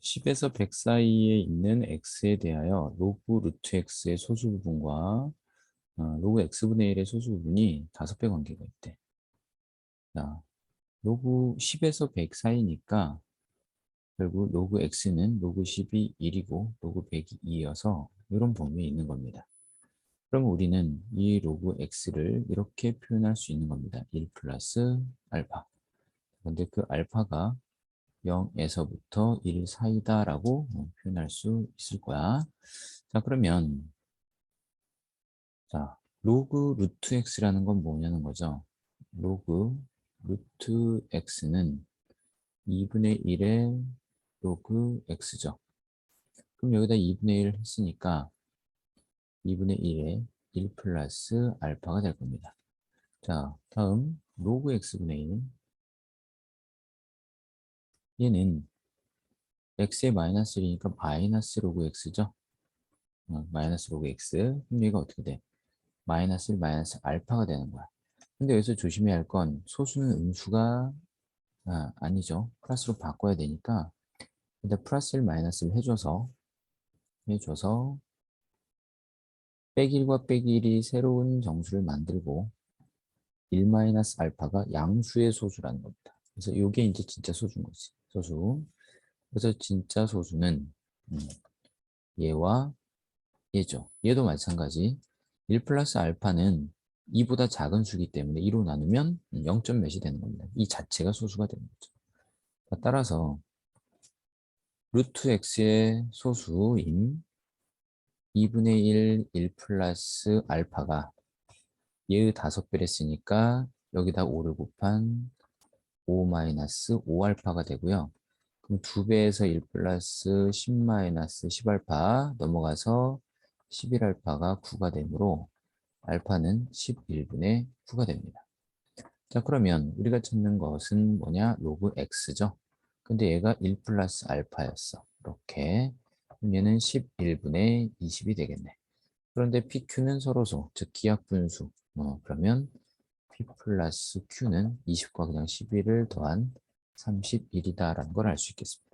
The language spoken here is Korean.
10에서 100 사이에 있는 x에 대하여 로그 루트 x의 소수 부분과 어, 로그 x분의 1의 소수 부분이 5배 관계가 있대. 자, 로그 10에서 100 사이니까 결국 로그 x는 로그 10이 1이고 로그 100이 2여서 이런 범위에 있는 겁니다. 그럼 우리는 이 로그 x를 이렇게 표현할 수 있는 겁니다. 1 플러스 알파. 근데 그 알파가 0에서부터 1 사이다라고 표현할 수 있을 거야. 자, 그러면 자, 로그 루트 x라는 건 뭐냐는 거죠. 로그 루트 x는 2분의 1의 로그 x죠. 그럼 여기다 2분의 1 했으니까 2분의 1에 1 플러스 알파가 될 겁니다. 자, 다음 로그 x분의 1 얘는 x의 마이너스 1이니까 마이너스 로그 x죠. 어, 마이너스 로그 x. 그럼 얘가 어떻게 돼? 마이너스 1 마이너스 알파가 되는 거야. 근데 여기서 조심해야 할 건 소수는 음수가 아, 아니죠. 플러스로 바꿔야 되니까 일단 플러스 1 마이너스 1 해줘서 해줘서 빼기 1과 빼기 1이 새로운 정수를 만들고 1 마이너스 알파가 양수의 소수라는 겁니다. 그래서 이게 이제 진짜 소수인 거지. 소수. 그래서 진짜 소수는 음, 얘와 얘죠. 얘도 마찬가지. 1 플러스 알파는 2보다 작은 수기 때문에 2로 나누면 0. 몇이 되는 겁니다. 이 자체가 소수가 되는 거죠. 따라서 루트 x의 소수인 2분의 1, 1 플러스 알파가 얘의 다섯 배를 했으니까 여기다 5를 곱한 5 마이너스 5알파가 되고요. 그럼 2배에서 1 플러스 10 마이너스 10알파 넘어가서 11알파가 9가 되므로 알파는 11분의 9가 됩니다. 자 그러면 우리가 찾는 것은 뭐냐? 로그 x죠. 근데 얘가 1 플러스 알파였어. 이렇게. 얘는 11분의 20이 되겠네. 그런데 PQ는 서로소, 즉 기하분수. 어, 그러면 플러스 Q는 20과 그냥 11을 더한 31이다라는 걸 알 수 있겠습니다.